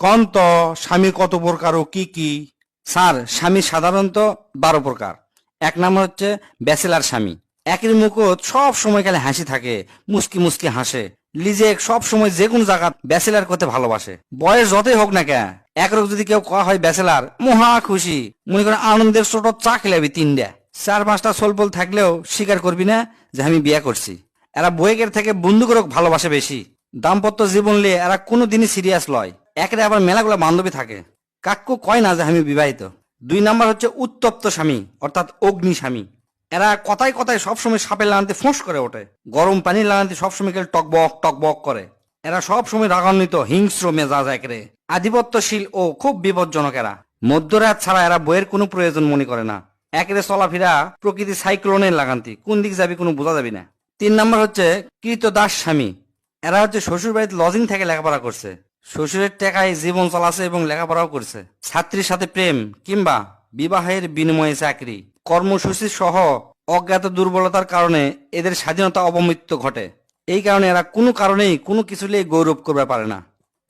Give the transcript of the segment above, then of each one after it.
কন তো স্বামী কত প্রকার ও কি কি? স্যার, স্বামী সাধারণত বারো প্রকার। এক নাম্বার হচ্ছে ব্যাচেলার স্বামী। একের মুখত সব সময় খালি হাসি থাকে মুস্কি মুস্কি হাসে। লিজে সব সময় যে কোনো জায়গা ব্যাচেলার করতে ভালোবাসে। বয়স যতই হোক না কে একরক যদি কেউ কয়া হয় ব্যাচেলার, মহা খুশি। মনে করে আনন্দের ছোট চা খেলাবি তিনটা চার পাঁচটা সোলপোল থাকলেও স্বীকার করবি না যে আমি বিয়ে করছি। এরা বইয়ের থেকে বন্ধুকেরও ভালোবাসে বেশি। দাম্পত্য জীবন নিয়ে এরা কোনো দিনই সিরিয়াস লয়। একের আবার মেলাগুলো বান্ধবী থাকে। কাক্কু কয় না যে আমি বিবাহিত? দুই নাম্বার হচ্ছে উত্তপ্ত স্বামী, অর্থাৎ অগ্নি স্বামী। এরা কথায় কথায় সবসময় সাপের লাগাতে ফোঁস করে ওঠে। গরম পানির লাগাতে সবসময় কেউ টকবক টকবক করে। এরা সবসময় রাগান্বিত, হিংস্র মেজাজ একরে আধিপত্যশীল ও খুব বিপজ্জনক এরা। মধ্যরাত ছাড়া এরা বইয়ের কোনো প্রয়োজন মনে করে না। একরে চলাফেরা, প্রকৃতি সাইক্লোনের লাগান্তি। কোন দিক যাবি কোনো বোঝা যাবি না। তিন নাম্বার হচ্ছে কৃতদাস স্বামী। এরা হচ্ছে শ্বশুর বাড়িতে লজিং থেকে লেখাপড়া করছে। শ্বশুরের টাকায় জীবন চালাছে এবং লেখাপড়াও করছে। ছাত্রীর সাথে প্রেম কিংবা বিবাহের বিনিময়ে চাকরি। কর্মসূচি সহ অজ্ঞাত দুর্বলতার কারণে এদের স্বাধীনতা অবমৃত্য ঘটে। এই কারণে এরা কোনো কারণেই কোনো কিছু নিয়ে গৌরব করতে পারে না।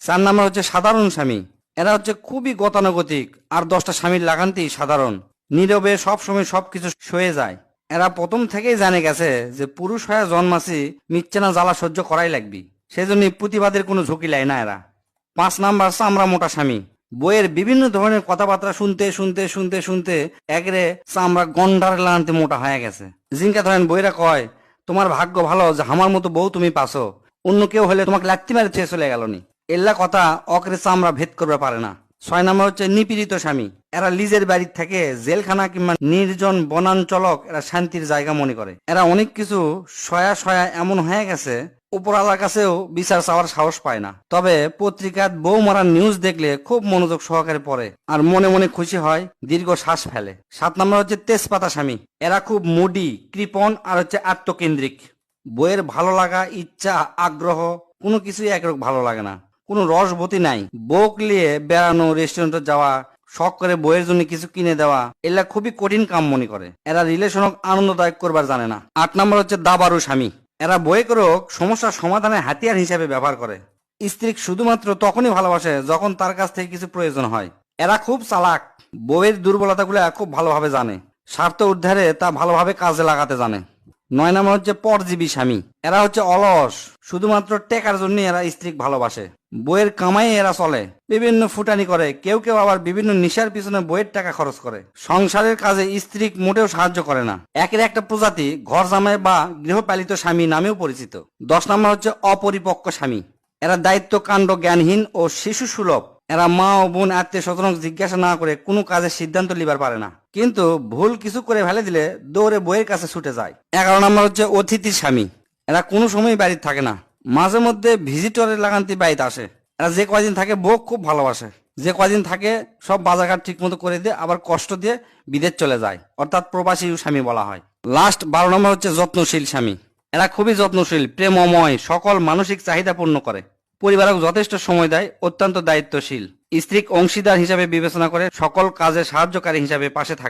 চার নাম্বার হচ্ছে সাধারণ স্বামী। এরা হচ্ছে খুবই গতানুগতিক আর দশটা স্বামীর লাগানতেই সাধারণ। নীরবে সবসময় সবকিছু সয়ে যায়। এরা প্রথম থেকেই জানে গেছে যে পুরুষ হয়ে জন্মাছি মিচ্ছেনা জ্বালা সহ্য করাই লাগবি। সেজন্য প্রতিবাদের কোনো ঝুঁকি লাই না এরা। পাঁচ নাম্বার চামড়া মোটা স্বামী। বইয়ের বিভিন্ন ধরনের কথাবার্তা শুনতে শুনতে শুনতে শুনতে একরে চামড়া গন্ডার লানতে মোটা হয়ে গেছে। জিনকা ধরেন বইরা কয়, তোমার ভাগ্য ভালো যে আমার মতো বউ তুমি পাছো। অন্য কেউ হলে তোমাকে লাত্তি মারে চেয়ে চলে গেল নি এল্লা কথা অকরে চামড়া ভেদ করবে পারে না। ছয় নম্বর হচ্ছে নিপীড়িত স্বামী। এরা লিজের বাড়ির থেকে জেলখানা কিংবা নির্জন বনাঞ্চলক এরা শান্তির জায়গা মনে করে। এরা অনেক কিছু সয়া সয়া এমন হয়ে গেছে উপরালার কাছেও বিচার চাওয়ার সাহস পায় না। তবে পত্রিকাত বউ মারার নিউজ দেখলে খুব মনোযোগ সহকারে পড়ে আর মনে মনে খুশি হয়, দীর্ঘ শ্বাস ফেলে। সাত নম্বর হচ্ছে তেজপাতা স্বামী। এরা খুব মুডি, কৃপণ আর হচ্ছে আত্মকেন্দ্রিক। বইয়ের ভালো লাগা, ইচ্ছা, আগ্রহ, কোনো কিছুই একরকম ভালো লাগে না। কোনো রসবতী নাই। বোক নিয়ে বেড়ানো রেস্টুরেন্টে যাওয়া, শখ করে বইয়ের জন্য কিছু কিনে দেওয়া, এরা খুবই কঠিন কাম মনে করে। এরা রিলেশন আনন্দদায়ক করবার জানে না। আট নম্বর হচ্ছে দাবারু স্বামী। এরা বয়েক রোগ সমস্যা সমাধানে হাতিয়ার হিসেবে ব্যবহার করে। স্ত্রী শুধুমাত্র তখনই ভালোবাসে যখন তার কাছ থেকে কিছু প্রয়োজন হয়। এরা খুব চালাক বইয়ের দুর্বলতাগুলো খুব ভালোভাবে জানে। স্বার্থ উদ্ধারে তা ভালোভাবে কাজে লাগাতে জানে। নয় নাম্বার হচ্ছে পরজীবী স্বামী। এরা হচ্ছে অলস, শুধুমাত্র টেকার জন্য এরা স্ত্রী ভালোবাসে। বইয়ের কামাই এরা চলে। বিভিন্ন ফুটানি করে। কেউ কেউ আবার বিভিন্ন নিশার পিছনে বইয়ের টাকা খরচ করে। সংসারের কাজে স্ত্রী মোটেও সাহায্য করে না। একের একটা প্রজাতি ঘর জামাই বা গৃহপালিত স্বামী নামেও পরিচিত। দশ নম্বর হচ্ছে অপরিপক্ক স্বামী। এরা দায়িত্ব, কাণ্ড, জ্ঞানহীন ও শিশু সুলভ। এরা মা ও বোন আত্মীয় স্বজনক জিজ্ঞাসা না করে কোনো কাজের সিদ্ধান্ত লিবার পারে না। কিন্তু ভুল কিছু করে ফেলে দিলে দৌড়ে বইয়ের কাছে ছুটে যায়। এগারো নম্বর হচ্ছে অতিথি স্বামী। এরা কোনো সময় বাড়িতে থাকে না। মাঝে মধ্যে ভিজিটরের লাগান্তি বাড়িতে আসে। এরা যে কয়দিন থাকে বউ খুব ভালোবাসে। যে কয়দিন থাকে সব বাজারঘাট ঠিক মতো করে দিয়ে আবার কষ্ট দিয়ে বিদেশ চলে যায়। অর্থাৎ প্রবাসী স্বামী বলা হয়। লাস্ট বারো নম্বর হচ্ছে যত্নশীল স্বামী। এরা খুবই যত্নশীল, প্রেমময়, সকল মানসিক চাহিদা পূর্ণ করে। পরিবারক যথেষ্ট সময় দেয়, অত্যন্ত দায়িত্বশীল। স্ত্রীক অংশীদার হিসাবে বিবেচনা করে সকল কাজে সাহায্যকারী হিসাবে পাশে থাকে।